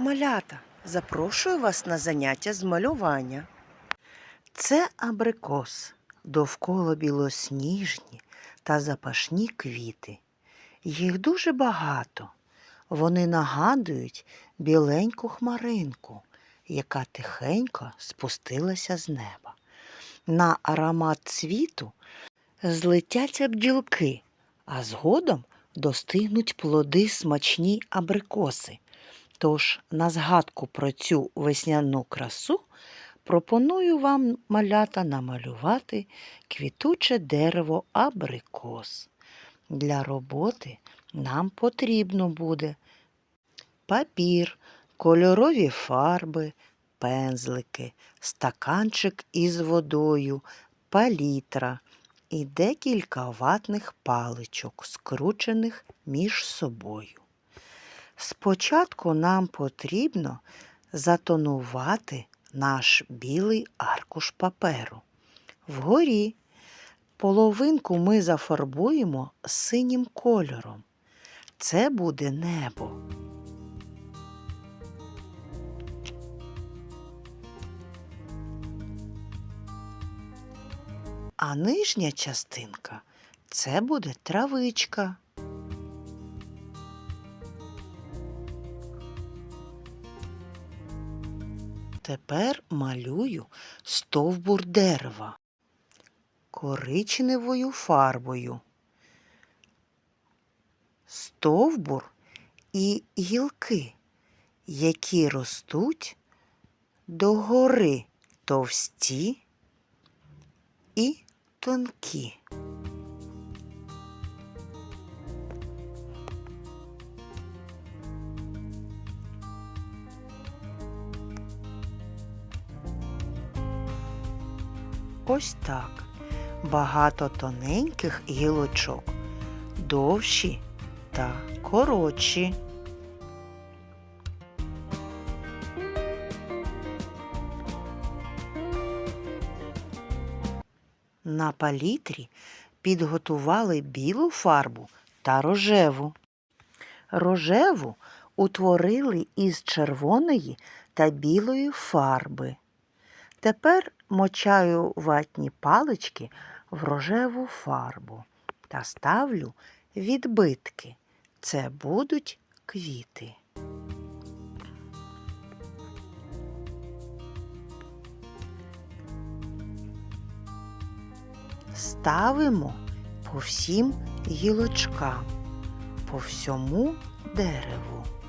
Малята, запрошую вас на заняття з малювання. Це абрикос, довкола білосніжні та запашні квіти. Їх дуже багато. Вони нагадують біленьку хмаринку, яка тихенько спустилася з неба. На аромат цвіту злетяться бджілки, а згодом достигнуть плоди смачні абрикоси. Тож на згадку про цю весняну красу пропоную вам, малята, намалювати квітуче дерево абрикос. Для роботи нам потрібно буде папір, кольорові фарби, пензлики, стаканчик із водою, палітра і декілька ватних паличок, скручених між собою. Спочатку нам потрібно затонувати наш білий аркуш паперу. Вгорі половинку ми зафарбуємо синім кольором. Це буде небо. А нижня частинка це буде травичка. Тепер малюю стовбур дерева коричневою фарбою. Стовбур і гілки, які ростуть догори товсті і тонкі. Ось так. Багато тоненьких гілочок, довші та коротші. На палітрі підготували білу фарбу та рожеву. Рожеву утворили із червоної та білої фарби. Тепер мочаю ватні палички в рожеву фарбу та ставлю відбитки. Це будуть квіти. Ставимо по всім гілочкам, по всьому дереву.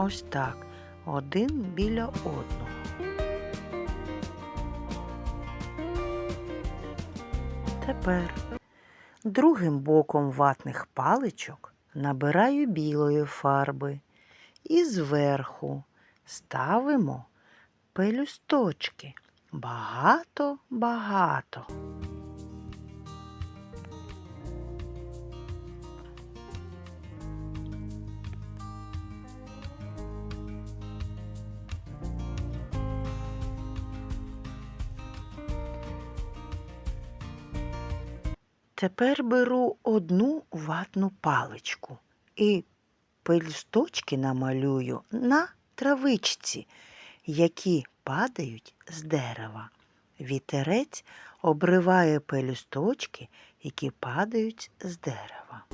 Ось так, один біля одного. Тепер другим боком ватних паличок набираю білої фарби і зверху ставимо пелюсточки. Багато-багато. Тепер беру одну ватну паличку і пелюсточки намалюю на травичці, які падають з дерева. Вітерець обриває пелюсточки, які падають з дерева.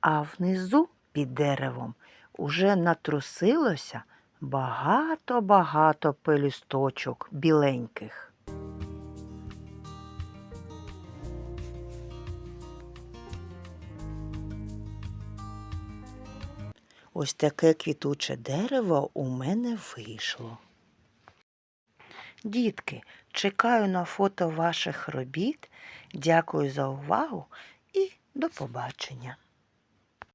А внизу під деревом уже натрусилося багато-багато пелюсточок біленьких. Ось таке квітуче дерево у мене вийшло. Дітки, чекаю на фото ваших робіт. Дякую за увагу і до побачення.